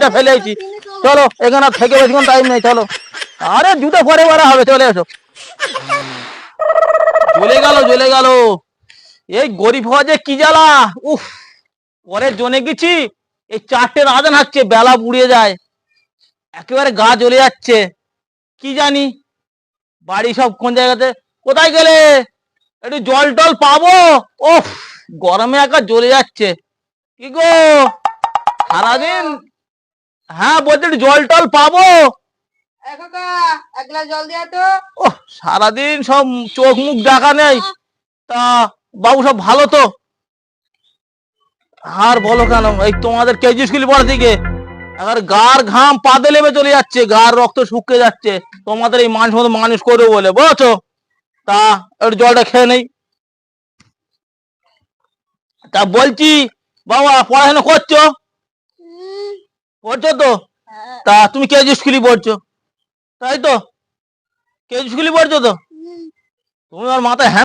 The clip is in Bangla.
এটা ফেলে এসেছি চলো, এখানে থেকে বেশিক্ষণ টাইম নেই, চলো। আরে, জুতো পরে পরে হবে, চলে এসো। জ্বলে গেল জ্বলে গেল। এই গরিব হওয়া যে কি জ্বালা? উফ পরে জনে গেছি, এই চারটে রাজান হাঁকছে বেলা বুড়িয়ে যায়। একেবারে গা জ্বলে যাচ্ছে। কি জানি, বাড়ি সব কোন জায়গাতে, কোথায় গেলে? একটু জল টল পাবো? ওফ গরমে একা জ্বলে যাচ্ছে। কি গো? সারাদিন হ্যাঁ বলছি একটু জল টল পাবো? এক গ্লাস জল দিয়া তো। ও সারাদিন সব চোখ মুখ দেখা নেই। তা বাবু সব ভালো তো? আর বলো কেন এই তোমাদের কেজি স্কুল পড়া থেকে এবার গার ঘাম পাদে লেবে চলে যাচ্ছে গার রক্ত শুকিয়ে যাচ্ছে। তোমাদের এই মানুষ মতো মানুষ করবে বলে বুঝছ? তা একটু জলটা খেয়ে নেই। তা বলছি বাবা পড়াশোনা করছ? করছ তো? তা তুমি কেজি স্কুলে পড়ছো? তাই তো? কেজি স্কুলে পড়ছো তো? তুমি আমার মাথায় হ্যাঁ